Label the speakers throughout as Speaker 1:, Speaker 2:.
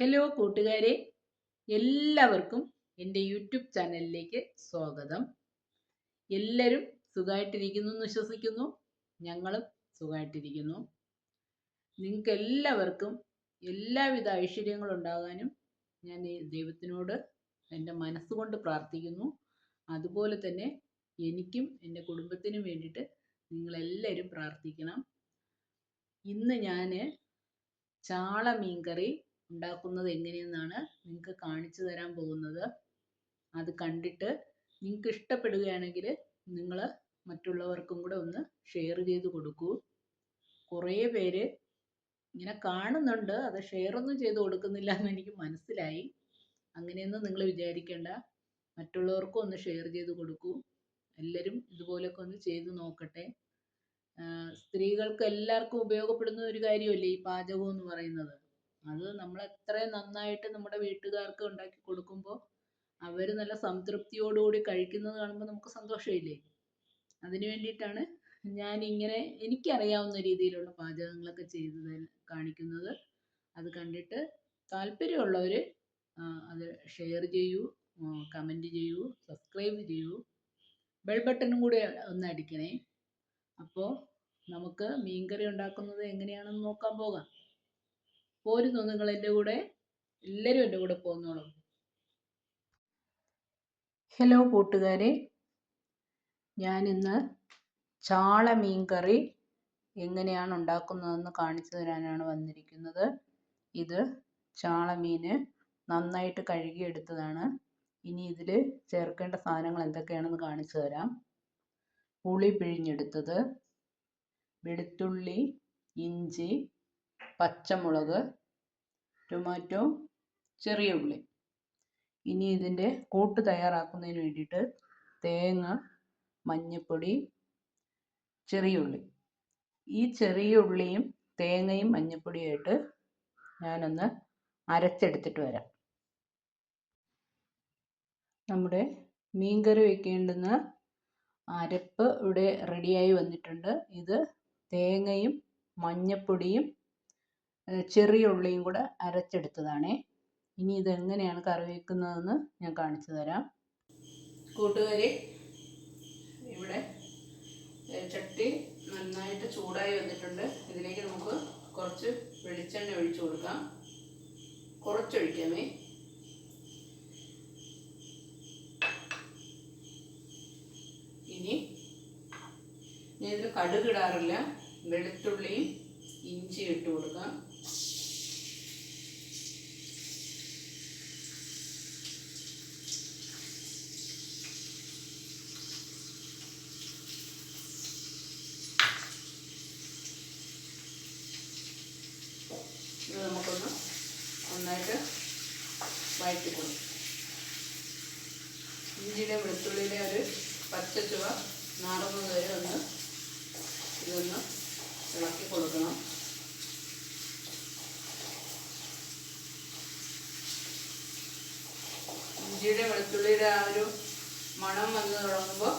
Speaker 1: Hello കൂട്ടുകാരെ. എല്ലാവർക്കും എന്റെ യൂട്യൂബ് ചാനലിലേക്ക് സ്വാഗതം. എല്ലാവരും സുഖമായിട്ടിരിക്കുന്നു എന്ന് വിശ്വസിക്കുന്നു. ഞങ്ങളും സുഖമായിട്ടിരിക്കുന്നു നിങ്ങൾക്ക് എല്ലാവർക്കും എല്ലാവിധ ഐശ്വര്യങ്ങളും ഉണ്ടാകാനും ഞാൻ ഈ ദൈവത്തിനോട് എന്റെ മനസ്സുകൊണ്ട് പ്രാർത്ഥിക്കുന്നു. അതുപോലെ തന്നെ എനിക്കും എന്റെ കുടുംബത്തിനും വേണ്ടിയിട്ട് നിങ്ങളെല്ലാവരും പ്രാർത്ഥിക്കണം. ഇന്ന് ഞാൻ ചാള മീൻകറി ഉണ്ടാക്കുന്നത് എങ്ങനെയെന്നാണ് നിങ്ങൾക്ക് കാണിച്ചു തരാൻ പോകുന്നത്. അത് കണ്ടിട്ട് നിങ്ങൾക്ക് ഇഷ്ടപ്പെടുകയാണെങ്കിൽ നിങ്ങൾ മറ്റുള്ളവർക്കും കൂടെ ഒന്ന് ഷെയർ ചെയ്ത് കൊടുക്കൂ. കുറേ പേര് ഇങ്ങനെ കാണുന്നുണ്ട്. അത് ഷെയർ ഒന്നും ചെയ്ത് കൊടുക്കുന്നില്ല എന്ന് എനിക്ക് മനസ്സിലായി. അങ്ങനെയൊന്നും നിങ്ങൾ വിചാരിക്കേണ്ട. മറ്റുള്ളവർക്കും ഒന്ന് ഷെയർ ചെയ്ത് കൊടുക്കൂ. എല്ലാവരും ഇതുപോലൊക്കെ ഒന്ന് ചെയ്ത് നോക്കട്ടെ. സ്ത്രീകൾക്ക് എല്ലാവർക്കും ഉപയോഗപ്പെടുന്ന ഒരു കാര്യമല്ലേ ഈ പാചകം എന്ന് പറയുന്നത്? അത് നമ്മൾ എത്രയും നന്നായിട്ട് നമ്മുടെ വീട്ടുകാർക്ക് ഉണ്ടാക്കി കൊടുക്കുമ്പോൾ അവർ നല്ല സംതൃപ്തിയോടുകൂടി കഴിക്കുന്നത് കാണുമ്പോൾ നമുക്ക് സന്തോഷമില്ലേ? അതിന് വേണ്ടിയിട്ടാണ് ഞാൻ ഇങ്ങനെ എനിക്കറിയാവുന്ന രീതിയിലുള്ള പാചകങ്ങളൊക്കെ ചെയ്ത് കാണിക്കുന്നത്. അത് കണ്ടിട്ട് താല്പര്യമുള്ളവർ അത് ഷെയർ ചെയ്യൂ കമന്റ് ചെയ്യൂ സബ്സ്ക്രൈബ് ചെയ്യൂ. ബെൽ ബട്ടണും കൂടി ഒന്ന് അടിക്കണേ. അപ്പോൾ നമുക്ക് മീൻകറി ഉണ്ടാക്കുന്നത് എങ്ങനെയാണെന്ന് നോക്കാൻ പോകാം. പോരുന്നു നിങ്ങൾ എന്റെ കൂടെ? എല്ലാവരും എന്റെ കൂടെ പോന്നോളും. ഹലോ കൂട്ടുകാരെ. ഞാനിന്ന് ചാള മീൻ കറി എങ്ങനെയാണ് ഉണ്ടാക്കുന്നതെന്ന് കാണിച്ചു തരാനാണ് വന്നിരിക്കുന്നത്. ഇത് ചാള മീൻ നന്നായിട്ട് കഴുകിയെടുത്തതാണ്. ഇനി ഇതിൽ ചേർക്കേണ്ട സാധനങ്ങൾ എന്തൊക്കെയാണെന്ന് കാണിച്ചു തരാം. പുളി പിഴിഞ്ഞെടുത്തത് വെളുത്തുള്ളി ഇഞ്ചി പച്ചമുളക് ടൊമാറ്റോ ചെറിയ ഉള്ളി. ഇനി ഇതിന്റെ കൂട്ട് തയ്യാറാക്കുന്നതിന് വേണ്ടിയിട്ട് തേങ്ങ മഞ്ഞൾപ്പൊടി ചെറിയ ഉള്ളി. ഈ ചെറിയ ഉള്ളിയും തേങ്ങയും മഞ്ഞൾപ്പൊടിയായിട്ട് ഞാനൊന്ന് അരച്ചെടുത്തിട്ട് വരാം. നമ്മുടെ മീൻകറി വയ്ക്കേണ്ടുന്ന അരപ്പ് ഇവിടെ റെഡിയായി വന്നിട്ടുണ്ട്. ഇത് തേങ്ങയും മഞ്ഞൾപ്പൊടിയും ചെറിയ ഉള്ളിയും കൂടെ അരച്ചെടുത്തതാണ്. ഇനി ഇതെങ്ങനെയാണ് കറി വയ്ക്കുന്നതെന്ന് ഞാൻ കാണിച്ചു തരാം. കൂട്ടുകാരി ഇവിടെ ചട്ടി നന്നായിട്ട് ചൂടായി വന്നിട്ടുണ്ട്. ഇതിലേക്ക് നമുക്ക് കുറച്ച് വെളിച്ചെണ്ണ ഒഴിച്ചു കൊടുക്കാം. കുറച്ചൊഴിക്കാമേ. ഇനി ഞാൻ ഇതിൽ കടുക് ഇടാറില്ല വെളുത്തുള്ളിയും ഇഞ്ചി ഇട്ട് കൊടുക്കാം ഇത് നമുക്കൊന്ന് നന്നായിട്ട് വഴറ്റി കൊടുക്കും ഇഞ്ചിയുടെ വെളുത്തുള്ളിയുടെ ഒരു പച്ച ചുവ നാറുന്നത് വരെ ഒന്ന് ഇതൊന്ന് ഇളക്കി കൊടുക്കണം. ഇഞ്ചിയുടെ വെളുത്തുള്ളിയുടെ ആ ഒരു മണം വന്ന് തുടങ്ങുമ്പോൾ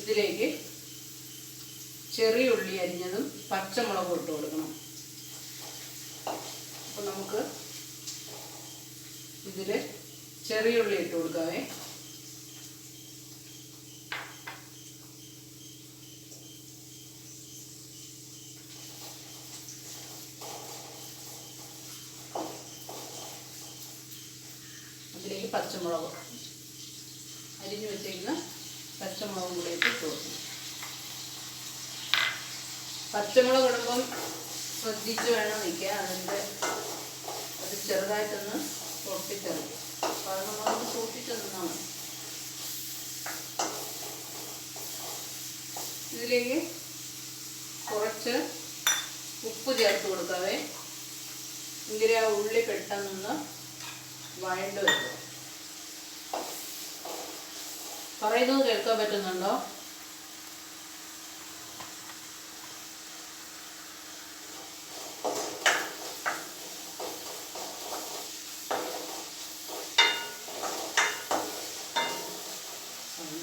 Speaker 1: ഇതിലേക്ക് ചെറിയ ഉള്ളി അരിഞ്ഞതും പച്ചമുളകും ഇട്ട് കൊടുക്കണം. അപ്പോൾ നമുക്ക് ഇതിൽ ചെറിയ ഉള്ളി ഇട്ട് കൊടുക്കാവേ അതിലേക്ക് പച്ചമുളക്. അരിഞ്ഞു വെച്ചിരിക്കുന്ന പച്ചമുളകും കൂടെ ഇട്ട് കൊടുക്കണം പച്ചമുളക് ഇടുമ്പം ശ്രദ്ധിച്ച് വേണം നിൽക്കുക അതിന്റെ അത് ചെറുതായിട്ടൊന്ന് പൊട്ടിച്ചെറുക്കും അപ്പോൾ അത് നമ്മളൊന്ന് സൂക്ഷിച്ച് ഇതിലേക്ക് കുറച്ച് ഉപ്പ് ചേർത്ത് കൊടുക്കാവേ. ഇങ്ങനെ ആ ഉള്ളി പെട്ടെന്നൊന്ന് വഴണ്ട് വെക്കുക പറയുന്നത് കേൾക്കാൻ പറ്റുന്നുണ്ടോ?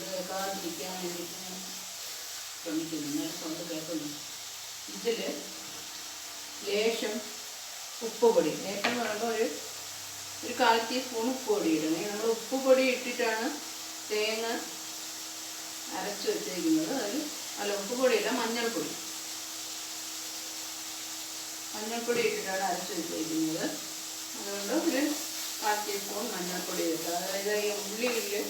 Speaker 1: കേൾക്കാതിരിക്കാൻ വേണ്ടിയിട്ട് ലേശം ഉപ്പ് ലേശം എന്ന് പറയുമ്പോൾ ഒരു ഒരു കാൽ ടീസ്പൂൺ ഉപ്പ് പൊടി ഇടണം നമ്മൾ ഉപ്പ് പൊടി ഇട്ടിട്ടാണ് തേങ്ങ അരച്ചു വെച്ചിരിക്കുന്നത് അതിൽ അല്ല ഉപ്പ് മഞ്ഞൾപ്പൊടി. മഞ്ഞൾപ്പൊടി ഇട്ടിട്ടാണ് അരച്ചു വെച്ചിരിക്കുന്നത് അതുകൊണ്ട് ഒരു കാൽ ടീസ്പൂൺ മഞ്ഞൾപ്പൊടി ഇട്ടത് അതായത് ഈ ഉള്ളിയിൽ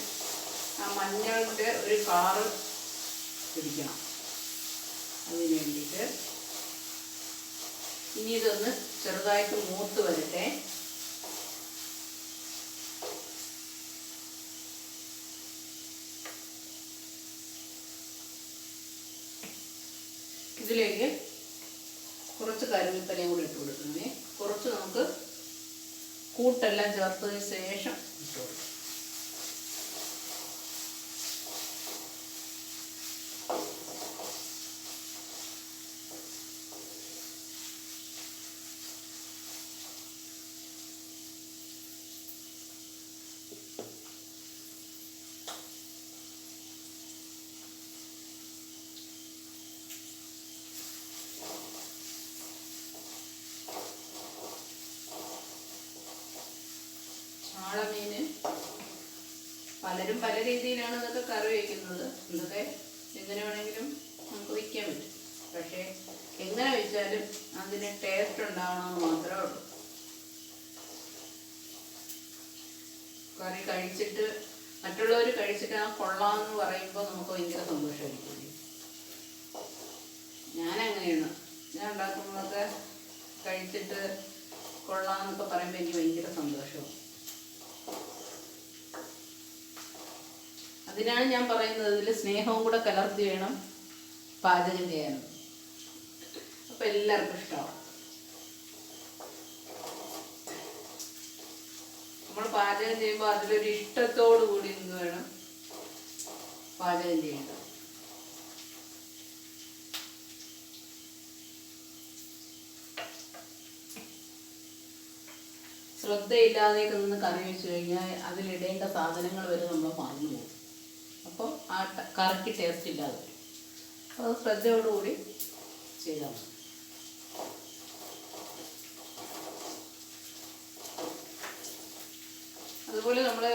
Speaker 1: ആ മഞ്ഞളുടെ ഒരു കാറ് പിടിക്കണം. അതിന് വേണ്ടിയിട്ട് ഇനി ഇതൊന്ന് ചെറുതായിട്ട് മൂത്ത് വരട്ടെ. ഇതിലേക്ക് കുറച്ച് കരുവേപ്പിലയും കൂടി ഇട്ട് കൊടുക്കുന്നേ. കുറച്ച് നമുക്ക് കൂട്ടെല്ലാം ചേർത്തതിന് ശേഷം ഇട്ട് കൊടുക്കാം. പലരും പല രീതിയിലാണ് ഇതൊക്കെ കറി വയ്ക്കുന്നത് ഇതൊക്കെ എങ്ങനെ വേണമെങ്കിലും നമുക്ക് വയ്ക്കാൻ പറ്റും. പക്ഷേ എങ്ങനെ വെച്ചാലും അതിന് ടേസ്റ്റ് ഉണ്ടാവണമെന്ന് മാത്രമേ ഉള്ളൂ. കറി കഴിച്ചിട്ട് മറ്റുള്ളവർ കഴിച്ചിട്ട് ആ കൊള്ളാമെന്ന് പറയുമ്പോൾ നമുക്ക് ഭയങ്കര സന്തോഷമായിരിക്കും ഞാൻ അങ്ങനെയാണ് ഞാൻ ഉണ്ടാക്കുന്നതൊക്കെ കഴിച്ചിട്ട് കൊള്ളാമെന്നൊക്കെ പറയുമ്പോൾ എനിക്ക് ഭയങ്കര സന്തോഷവും. അതിനാണ് ഞാൻ പറയുന്നത് ഇതിൽ സ്നേഹവും കൂടെ കലർത്തി വേണം പാചകം ചെയ്യാൻ. അപ്പം എല്ലാവർക്കും ഇഷ്ടമാവും. നമ്മൾ പാചകം ചെയ്യുമ്പോൾ അതിലൊരു ഇഷ്ടത്തോടു കൂടി നിന്ന് വേണം പാചകം ചെയ്യേണ്ടത്. ശ്രദ്ധയില്ലാതെയൊക്കെ നിന്ന് കറി വെച്ച് കഴിഞ്ഞാൽ അതിലിടേണ്ട സാധനങ്ങൾ വരെ നമ്മൾ മറന്നു പോകും. അപ്പോൾ ആ കറക്കി ടേസ്റ്റ് ഇല്ലാതെ വരും. അപ്പോൾ ശ്രദ്ധയോടുകൂടി ചെയ്താൽ മതി. അതുപോലെ നമ്മൾ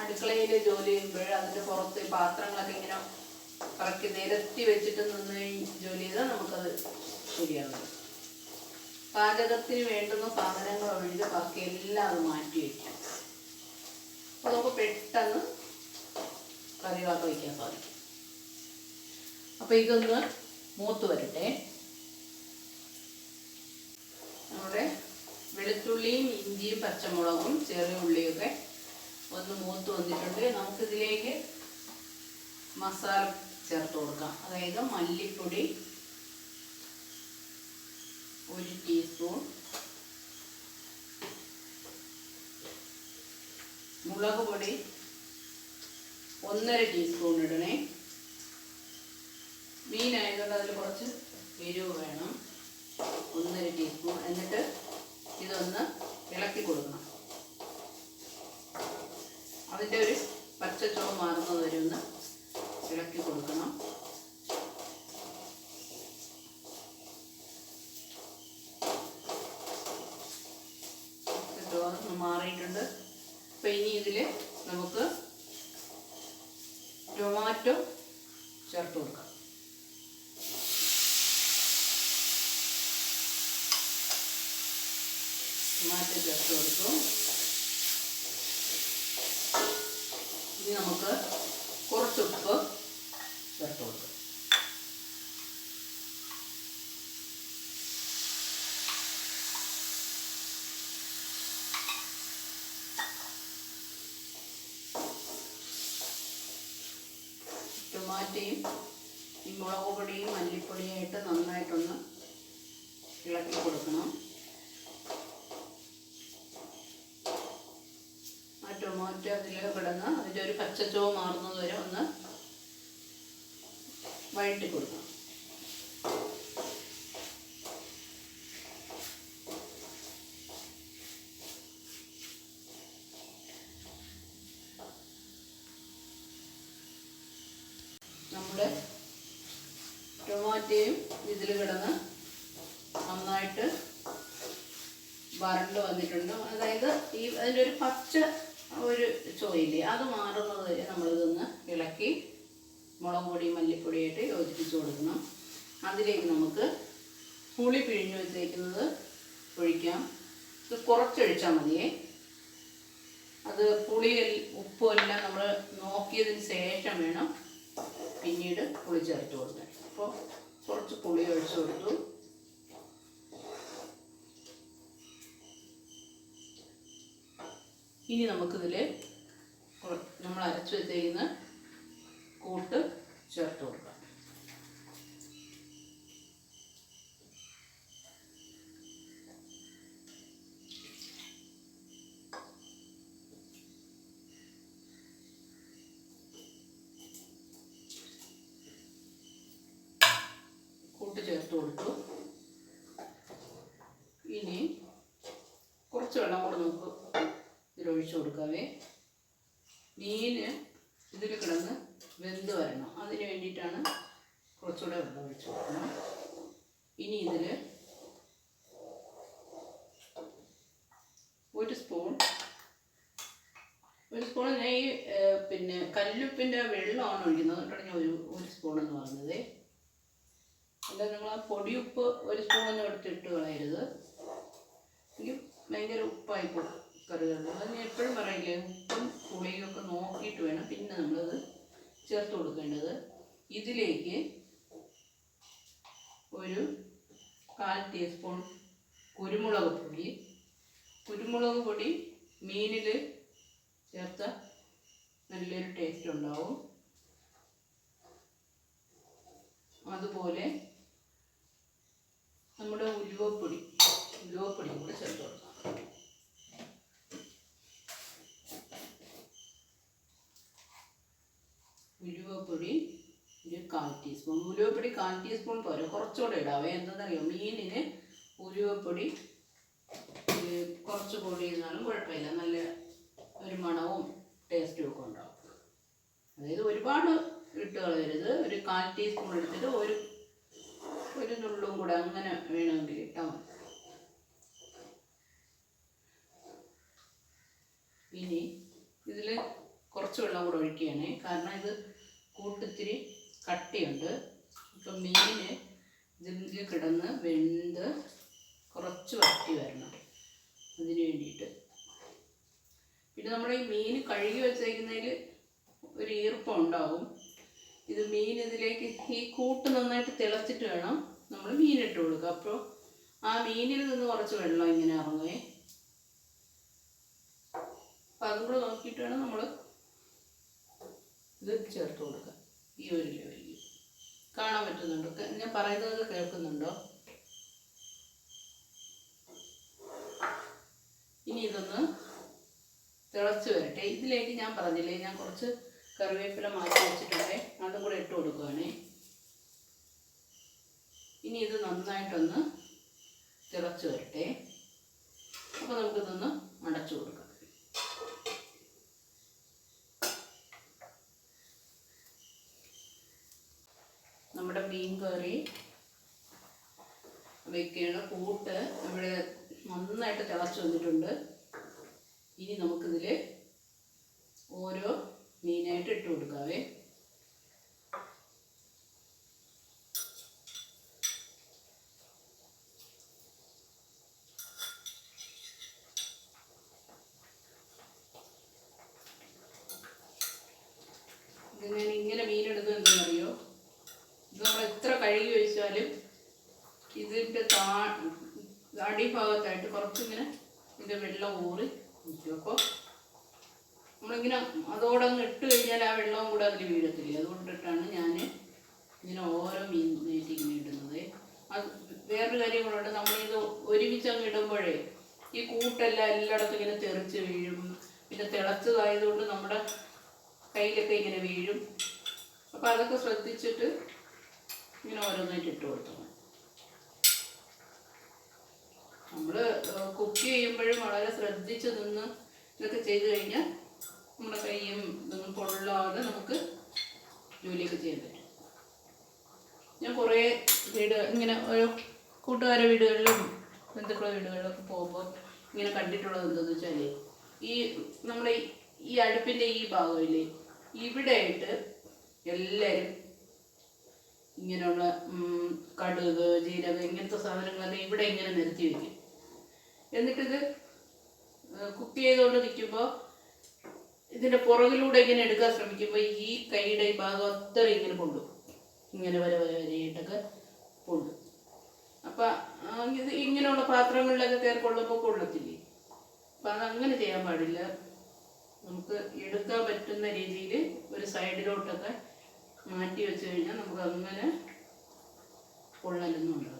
Speaker 1: അടുക്കളയിൽ ജോലി ചെയ്യുമ്പോൾ അതിന്റെ പുറത്ത് പാത്രങ്ങളൊക്കെ ഇങ്ങനെ കറക്കി നിരത്തി വെച്ചിട്ട് നിന്ന് ജോലി ചെയ്താൽ നമുക്കത് ശരിയാകും പാചകത്തിന് വേണ്ടുന്ന സാധനങ്ങൾ ഒഴിഞ്ഞ് ബാക്കി എല്ലാം അത് മാറ്റി വയ്ക്കാം അപ്പോൾ നമുക്ക് പെട്ടെന്ന് കറിവാക്ക വയ്ക്കാൻ സാധിക്കും. അപ്പോൾ ഇതൊന്ന് മൂത്ത് വരട്ടെ. നമ്മുടെ വെളുത്തുള്ളിയും ഇഞ്ചിയും പച്ചമുളകും ചെറിയ ഉള്ളിയൊക്കെ ഒന്ന് മൂത്ത് വന്നിട്ടുണ്ട്. നമുക്കിതിലേക്ക് മസാല ചേർത്ത് കൊടുക്കാം. അതായത് മല്ലിപ്പൊടി ഒരു ടീസ്പൂൺ. മുളക് പൊടി ഒന്നര ടീസ്പൂൺ ഇടണേ. മീനായതുകൊണ്ട് അതിൽ കുറച്ച് എരിവ് വേണം. ഒന്നര ടീസ്പൂൺ എന്നിട്ട് ഇതൊന്ന് ഇളക്കി കൊടുക്കണം. അതിന്റെ ഒരു പച്ചച്ചുവ മാറുന്നത് വരെ ഒന്ന് ഇളക്കി കൊടുക്കണം. മാറിയിട്ടുണ്ട്. അപ്പം ഇനി ഇതിൽ നമുക്ക് ടൊമാറ്റോ ചേർത്ത് കൊടുക്കാം. ടൊമാറ്റോ ചേർത്ത് കൊടുക്കും ഇനി നമുക്ക് കുറച്ച് ഉപ്പ് ചേർത്ത് കൊടുക്കാം. ടൊമാറ്റയും ഈ മുളക് പൊടിയും മല്ലിപ്പൊടിയായിട്ട് നന്നായിട്ടൊന്ന് ഇളക്കി കൊടുക്കണം. ആ ടൊമാറ്റോ അതിൽ കിടന്ന് അതിന്റെ ഒരു പച്ചച്ചോ മാറുന്നത് വരെ ഒന്ന് വഴറ്റി കൊടുക്കണം നമ്മുടെ ടൊമാറ്റോയും ഇതിൽ കിടന്ന് നന്നായിട്ട് വരണ്ട് വന്നിട്ടുണ്ട് അതായത് ഈ അതിന്റെ ഒരു പച്ച ഒരു ചോയില്ലേ അത് മാറുന്നത് വരെ നമ്മളിതൊന്ന് ഇളക്കി മുളക് പൊടി മല്ലിപ്പൊടിയായിട്ട് യോജിപ്പിച്ച് കൊടുക്കണം. അതിലേക്ക് നമുക്ക് പുളി പിഴിഞ്ഞു വെച്ചേക്കുന്നത് ഒഴിക്കാം. ഇത് കുറച്ചൊഴിച്ചാൽ മതിയേ. അത് പുളി ഉപ്പും എല്ലാം നമ്മൾ നോക്കിയതിന് ശേഷം വേണം പിന്നീട് പുളി ചേർത്ത് കൊടുക്കാൻ. അപ്പോൾ കുറച്ച് പുളി ഒഴിച്ചു കൊടുത്തു. ഇനി നമുക്കിതിൽ നമ്മൾ അരച്ചു വെച്ചേക്കുന്ന കൂട്ട് ചേർത്ത് കൊടുക്കുക കൂട്ട് ചേർത്ത് കൊടുത്തു. ഇനി കുറച്ച് വെള്ളം കൂടെ നമുക്ക് ഇതിലൊഴിച്ചു കൊടുക്കാവേ. മീന് ഇതിൽ കിടന്ന് വെന്ത് വരണം. അതിന് വേണ്ടിയിട്ടാണ് കുറച്ചുകൂടെ വെള്ളം ഒഴിച്ചു കൊടുക്കണം. ഇനി ഇതിൽ ഒരു സ്പൂൺ ഒരു സ്പൂൺ ഞാൻ ഈ പിന്നെ കല്ലുപ്പിന്റെ വെള്ളമാണ് ഒഴിക്കുന്നത്. അതുകൊണ്ടാണ് ഞാൻ ഒരു ഒരു സ്പൂൺ എന്ന് പറഞ്ഞത്. അല്ല നിങ്ങൾ ആ പൊടിയുപ്പ് ഒരു സ്പൂൺ എന്ന് എടുത്തിട്ട് കളയരുത്. എനിക്ക് ഭയങ്കര ഉപ്പായി പോകും അത് ഞാൻ എപ്പോഴും പറയില്ലേ ഉപ്പും പുളിയും ഒക്കെ നോക്കിയിട്ട് വേണം പിന്നെ നമ്മളത് ചേർത്ത് കൊടുക്കേണ്ടത്. ഇതിലേക്ക് ഒരു കാൽ ടീസ്പൂൺ കുരുമുളക് പൊടി. കുരുമുളക് പൊടി മീനിൽ ചേർത്ത നല്ലൊരു ടേസ്റ്റ് ഉണ്ടാവും. അതുപോലെ നമ്മുടെ ഉലുവപ്പൊടി ഉലുവപ്പൊടി കൂടെ ചേർത്ത് കൊടുക്കാം. ഉലുവപ്പൊടി ഒരു കാൽ ടീസ്പൂൺ ഉലുവപ്പൊടി കാൽ ടീസ്പൂൺ പോരെ. കുറച്ചുകൂടെ ഇടാവേ എന്താണെന്നറിയോ? മീനിന് ഉലുവപ്പൊടി കുറച്ച് പൊടി ഇരുന്നാലും കുഴപ്പമില്ല. നല്ല ഒരു മണവും ടേസ്റ്റും ഒക്കെ ഉണ്ടാവും. അതായത് ഒരുപാട് ഇട്ട് കളയരുത്. ഒരു കാൽ ടീസ്പൂൺ എടുത്തിട്ട് ഒരു ഒരു നുള്ളും കൂടെ അങ്ങനെ വേണമെങ്കിൽ ഇട്ടാൽ മതി ഇനി ഇതിൽ കുറച്ച് വെള്ളം കൂടെ ഒഴിക്കുകയാണ്. കാരണം ഇത് കൂട്ടിത്തിരി കട്ടിയുണ്ട്. ഇപ്പം മീന് ഇതിൽ കിടന്ന് വെന്ത് കുറച്ച് വറ്റി വരണം അതിന് വേണ്ടിയിട്ട്. പിന്നെ നമ്മൾ ഈ മീൻ കഴുകി വെച്ചേക്കുന്നതിൽ ഒരു ഈർപ്പം ഉണ്ടാവും. ഇത് മീൻ ഇതിലേക്ക് ഈ കൂട്ട് നന്നായിട്ട് തിളച്ചിട്ട് വേണം നമ്മൾ മീനിട്ട് കൊടുക്കുക. അപ്പോൾ ആ മീനിൽ നിന്ന് കുറച്ച് വെള്ളം ഇങ്ങനെ ഇറങ്ങുകയും അപ്പം അതും കൂടെ നോക്കിയിട്ട് വേണം നമ്മൾ ഇത് ചേർത്ത് കൊടുക്കുക. ഈ ഒരു ലെവലിൽ കാണാൻ പറ്റുന്നുണ്ടോ? ഞാൻ പറയുന്നത് കേൾക്കുന്നുണ്ടോ? ഇനി ഇതൊന്ന് തിളച്ച് വരട്ടെ. ഇതിലേക്ക് ഞാൻ പറഞ്ഞില്ലേ ഞാൻ കുറച്ച് കറിവേപ്പില മാറ്റി വെച്ചിട്ടുണ്ട്. അതും കൂടെ ഇട്ട് കൊടുക്കുകയാണേ ഇനി ഇത് നന്നായിട്ടൊന്ന് തിളച്ച് വരട്ടെ. അപ്പോൾ നമുക്കിതൊന്ന് അടച്ചു കൊടുക്കാം നമ്മുടെ മീൻ കറി വെക്കുകയാണ് കൂട്ട് ഇവിടെ നന്നായിട്ട് തിളച്ച് വന്നിട്ടുണ്ട്. ഇനി നമുക്കിതിൽ ഓരോ മീനായിട്ട് ഇട്ട് കൊടുക്കാവേ ഇത് ഞാൻ ഇങ്ങനെ മീനെടുക്കുന്നത് എന്താണെന്നറിയോ ഇത് നമ്മൾ എത്ര കഴുകി വെച്ചാലും ഇതിന്റെ താ അടിഭാഗത്തായിട്ട് കുറച്ചിങ്ങനെ ഇതിന്റെ വെള്ളം ഊറി നിൽക്കും അപ്പോൾ നമ്മളിങ്ങനെ അതോടങ്ങ് ഇട്ട് കഴിഞ്ഞാൽ ആ വെള്ളവും കൂടെ അതിൽ വീഴത്തില്ല? അതുകൊണ്ടിട്ടാണ് ഞാൻ ഇങ്ങനെ ഓരോ മീൻ നീട്ടി ഇങ്ങനെ ഇടുന്നത്. അത് വേറൊരു കാര്യം കൂടെ നമ്മളിത് ഒരുമിച്ച് അങ്ങ് ഇടുമ്പോഴേ ഈ കൂട്ടെല്ലാം എല്ലായിടത്തും ഇങ്ങനെ തെറിച്ച് വീഴും. പിന്നെ തിളച്ചതായതുകൊണ്ട് നമ്മുടെ കയ്യിലൊക്കെ ഇങ്ങനെ വീഴും. അപ്പോൾ അതൊക്കെ ശ്രദ്ധിച്ചിട്ട് ഇങ്ങനെ ഓരോന്നായിട്ട് ഇട്ട് കൊടുത്തു നമ്മൾ കുക്ക് ചെയ്യുമ്പോഴും വളരെ ശ്രദ്ധിച്ച് നിന്ന് ഇതൊക്കെ ചെയ്ത് കഴിഞ്ഞാൽ നമ്മുടെ കൈയും ഇതൊന്നും പൊള്ളാതെ നമുക്ക് ജോലിയൊക്കെ ചെയ്യാൻ പറ്റും. ഞാൻ കുറേ വീട് ഇങ്ങനെ ഒരു കൂട്ടുകാരുടെ വീടുകളിലും ബന്ധുക്കളുടെ വീടുകളിലൊക്കെ പോകുമ്പോൾ ഇങ്ങനെ കണ്ടിട്ടുള്ളത് എന്താണെന്ന് വെച്ചാൽ ഈ നമ്മുടെ ഈ- അടുപ്പിന്റെ ഈ ഭാഗമില്ലേ ഇവിടെയായിട്ട് എല്ലാവരും ഇങ്ങനെയുള്ള കടുക് ജീരകം ഇങ്ങനത്തെ സാധനങ്ങളെല്ലാം ഇവിടെ ഇങ്ങനെ നിരത്തി വയ്ക്കും എന്നിട്ടിത് കുക്ക് ചെയ്തുകൊണ്ട് നിൽക്കുമ്പോൾ ഇതിന്റെ പുറകിലൂടെ ഇങ്ങനെ എടുക്കാൻ ശ്രമിക്കുമ്പോൾ ഈ കൈയുടെ ഈ ഭാഗം അത്ര ഇങ്ങനെ കൊണ്ടു ഇങ്ങനെ വര വര വരയായിട്ടൊക്കെ കൊണ്ടു അപ്പം ഇത് ഇങ്ങനെയുള്ള പാത്രങ്ങളിലൊക്കെ കയറി കൊള്ളുമ്പോൾ കൊള്ളത്തില്ലേ? അപ്പം അതങ്ങനെ ചെയ്യാൻ പാടില്ല. നമുക്ക് എടുക്കാൻ പറ്റുന്ന രീതിയിൽ ഒരു സൈഡിലോട്ടൊക്കെ മാറ്റി വെച്ച് കഴിഞ്ഞാൽ നമുക്ക് അങ്ങനെ കൊള്ളലൊന്നും ഇനി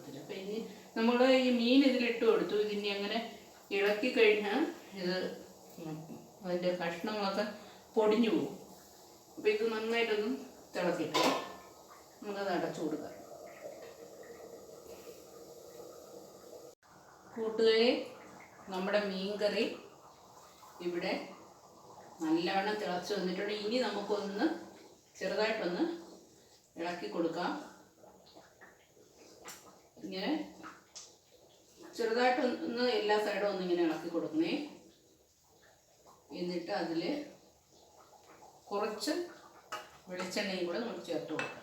Speaker 1: നമ്മൾ ഈ മീൻ ഇതിലിട്ട് കൊടുത്തു. ഇതിനി അങ്ങനെ ഇളക്കി കഴിഞ്ഞാൽ ഇത് അതിന്റെ കഷ്ണങ്ങളൊക്കെ പൊടിഞ്ഞു പോകും. അപ്പം ഇത് നന്നായിട്ടൊന്ന് തിളക്കിട്ട്. നമുക്കത് അടച്ചു കൊടുക്കാം. കൂട്ടുകയെ നമ്മുടെ മീൻകറി ഇവിടെ നല്ലവണ്ണം തിളച്ച് വന്നിട്ടുണ്ട്. ഇനി നമുക്കൊന്ന് ചെറുതായിട്ടൊന്ന് ഇളക്കി കൊടുക്കാം. ഇങ്ങനെ ചെറുതായിട്ടൊന്ന് എല്ലാ സൈഡും ഒന്ന് ഇങ്ങനെ ഇളക്കി കൊടുക്കണേ എന്നിട്ട് അതിൽ കുറച്ച് വെളിച്ചെണ്ണയും കൂടെ നമുക്ക് ചേർത്ത് കൊടുക്കാം.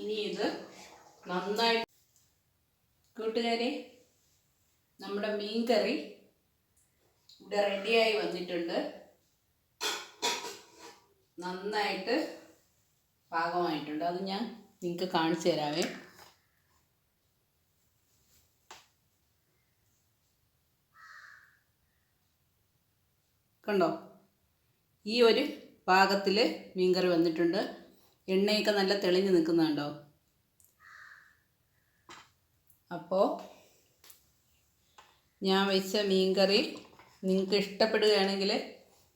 Speaker 1: ഇനി ഇത് നന്നായി കൂട്ടുകാരെ നമ്മുടെ മീൻ കറി ഇവിടെ റെഡിയായി വന്നിട്ടുണ്ട്. നന്നായിട്ട് പാകമായിട്ടുണ്ട്. അത് ഞാൻ നിങ്ങൾക്ക് കാണിച്ചു തരാവേ. കണ്ടോ? ഈ ഒരു പാകത്തിൽ മീൻകറി വന്നിട്ടുണ്ട്. എണ്ണയൊക്കെ നല്ല തെളിഞ്ഞു നിൽക്കുന്നുണ്ടോ അപ്പോൾ ഞാൻ വെച്ച മീൻകറി നിങ്ങൾക്ക് ഇഷ്ടപ്പെടുകയാണെങ്കിൽ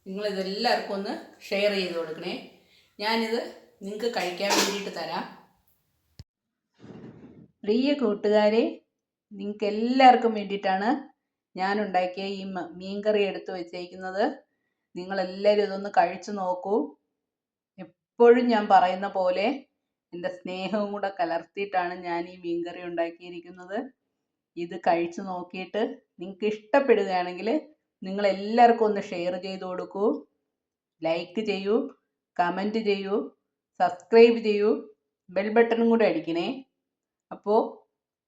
Speaker 1: നിങ്ങളിതെല്ലാവർക്കും ഒന്ന് ഷെയർ ചെയ്ത് കൊടുക്കണേ. ഞാനിത് നിങ്ങൾക്ക് കഴിക്കാൻ വേണ്ടിയിട്ട് തരാം. പ്രിയ കൂട്ടുകാരെ നിങ്ങൾക്ക് എല്ലാവർക്കും വേണ്ടിയിട്ടാണ് ഞാൻ ഉണ്ടാക്കിയ ഈ മീൻ മീൻകറി എടുത്തു വെച്ചേക്കുന്നത്. നിങ്ങളെല്ലാവരും ഇതൊന്ന് കഴിച്ചു നോക്കൂ. എപ്പോഴും ഞാൻ പറയുന്ന പോലെ എന്റെ സ്നേഹവും കൂടെ കലർത്തിയിട്ടാണ് ഞാൻ ഈ മീൻകറി ഉണ്ടാക്കിയിരിക്കുന്നത്. ഇത് കഴിച്ചു നോക്കിയിട്ട് നിങ്ങൾക്ക് ഇഷ്ടപ്പെടുകയാണെങ്കിൽ നിങ്ങൾ എല്ലാവർക്കും ഒന്ന് ഷെയർ ചെയ്ത് കൊടുക്കൂ. ലൈക്ക് ചെയ്യൂ കമന്റ് ചെയ്യൂ സബ്സ്ക്രൈബ് ചെയ്യൂ ബെൽ ബട്ടണും കൂടെ അടിക്കണേ. അപ്പോൾ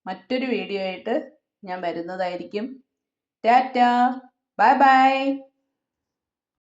Speaker 1: മറ്റൊരു വീഡിയോ ആയിട്ട് ഞാൻ വരുന്നതായിരിക്കും. Tata bye bye